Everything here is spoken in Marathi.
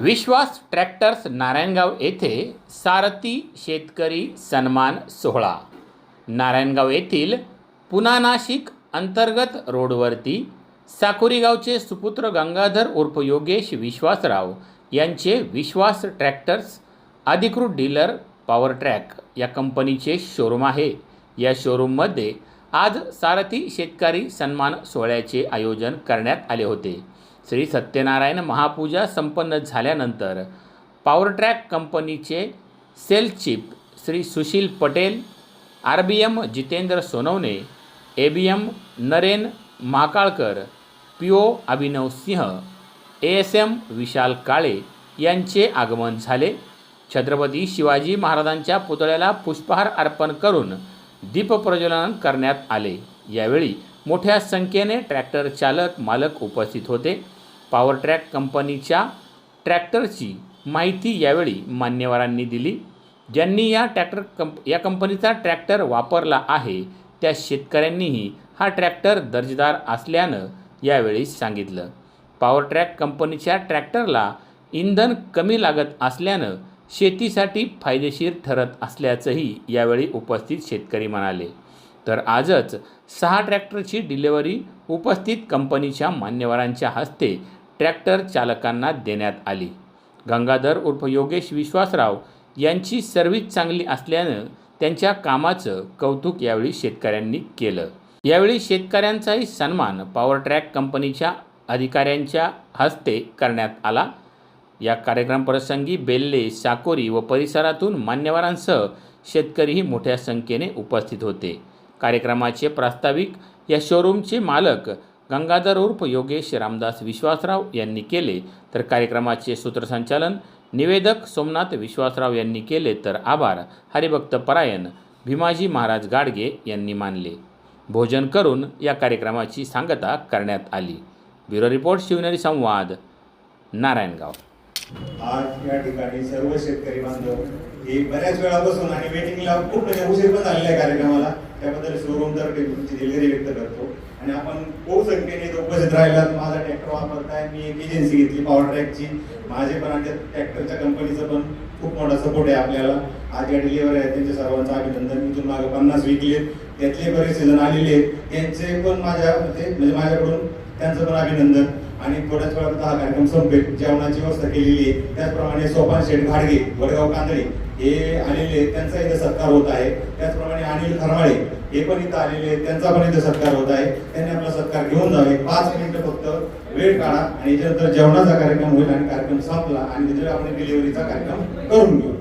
विश्वास ट्रॅक्टर्स नारायणगाव येथे सारथी शेतकरी सन्मान सोहळा. नारायणगाव येथील पुना नाशिक अंतर्गत रोडवरती साकुरीगावचे सुपुत्र गंगाधर उर्फ योगेश विश्वासराव यांचे विश्वास ट्रॅक्टर्स अधिकृत डीलर पॉवर ट्रॅक या कंपनीचे शोरूम आहे. या शोरूममध्ये आज सारथी शेतकरी सन्मान सोहळ्याचे आयोजन करण्यात आले होते. श्री सत्यनारायण महापूजा संपन्न झाल्यानंतर पॉवरट्रॅक कंपनीचे sale chief Shri Sushil Patel R B M Jitendra Sonawane A B M Naren Mahakalkar P O Abhinav Singh A S M Vishal Kale यांचे आगमन झाले. छत्रपती शिवाजी महाराजांच्या पुतळ्याला पुष्पहार अर्पण करून दीपप्रज्वलन करण्यात आले. यावेळी मोठ्या संख्येने ट्रॅक्टर चालक मालक उपस्थित होते. पॉवरट्रॅक कंपनीच्या ट्रॅक्टरची माहिती यावेळी मान्यवरांनी दिली. ज्यांनी या ट्रॅक्टर कंप या कंपनीचा ट्रॅक्टर वापरला आहे त्या शेतकऱ्यांनीही हा ट्रॅक्टर दर्जेदार असल्यानं यावेळी सांगितलं. पॉवरट्रॅक कंपनीच्या ट्रॅक्टरला इंधन कमी लागत असल्यानं शेतीसाठी फायदेशीर ठरत असल्याचंही यावेळी उपस्थित शेतकरी म्हणाले. तर आजच सहा ट्रॅक्टरची डिलिव्हरी उपस्थित कंपनीच्या मान्यवरांच्या हस्ते ट्रॅक्टर चालकांना देण्यात आली. गंगाधर उर्फ योगेश विश्वासराव यांची सर्व्हिस चांगली असल्यानं त्यांच्या कामाचं कौतुक यावेळी शेतकऱ्यांनी केलं. यावेळी शेतकऱ्यांचाही सन्मान पॉवर ट्रॅक कंपनीच्या अधिकाऱ्यांच्या हस्ते करण्यात आला. या कार्यक्रमप्रसंगी बेल्ले साकोरी व परिसरातून मान्यवरांसह शेतकरीही मोठ्या संख्येने उपस्थित होते. कार्यक्रमाचे प्रास्ताविक या शोरूमचे मालक गंगाधर उर्फ योगेश रामदास विश्वासराव यांनी केले तर कार्यक्रमाचे सूत्रसंचालन निवेदक सोमनाथ विश्वासराव यांनी केले तर आभार. हरिभक्त परायण भीमाजी महाराज गाडगे यांनी मानले. भोजन करून या कार्यक्रमाची सांगता करण्यात आली. ब्युरो रिपोर्ट शिवनेरी संवाद नारायणगाव. आज या ठिकाणी सर्व शेतकरी बांधव हे बऱ्याच वेळापासून आणि वेटिंगला खूप म्हणजे उशीर पण झालेला आहे कार्यक्रमाला. त्याबद्दल शोरूम तर्फे तुमची दिलगिरी व्यक्त करतो. आणि आपण खूप संख्येने उपस्थित राहिलात माझा ट्रॅक्टर वापरताय मी एक एजन्सी घेतली पॉवर ट्रॅकची माझे पण आणि ट्रॅक्टरच्या कंपनीचं पण खूप मोठा सपोर्ट आहे आपल्याला. आज या डिलिव्हरी आहे त्यांच्या सर्वांचं अभिनंदन. मी तुम्हाला मागे पन्नास विकले त्यातले बरेच जण आलेले आहेत. त्यांचे पण माझ्या म्हणजे माझ्याकडून त्यांचं पण अभिनंदन. आणि थोड्याच वेळात हा कार्यक्रम संपेल. जेवणाची व्यवस्था केलेली आहे. त्याचप्रमाणे सोपान शेठ घाडगे वडगाव कांदळे हे आलेले आहेत. त्यांचा इथं सत्कार होत आहे. त्याचप्रमाणे अनिल खरमाळे हे पण इथं आलेले आहेत. त्यांचा पण इथं सत्कार होत आहे. त्यांनी आपला सत्कार घेऊन जावे. पाच मिनिटं फक्त वेळ काढा आणि याच्यानंतर जेवणाचा कार्यक्रम होईल आणि कार्यक्रम संपला आणि तिथे आपण डिलिव्हरीचा कार्यक्रम करून घेऊ.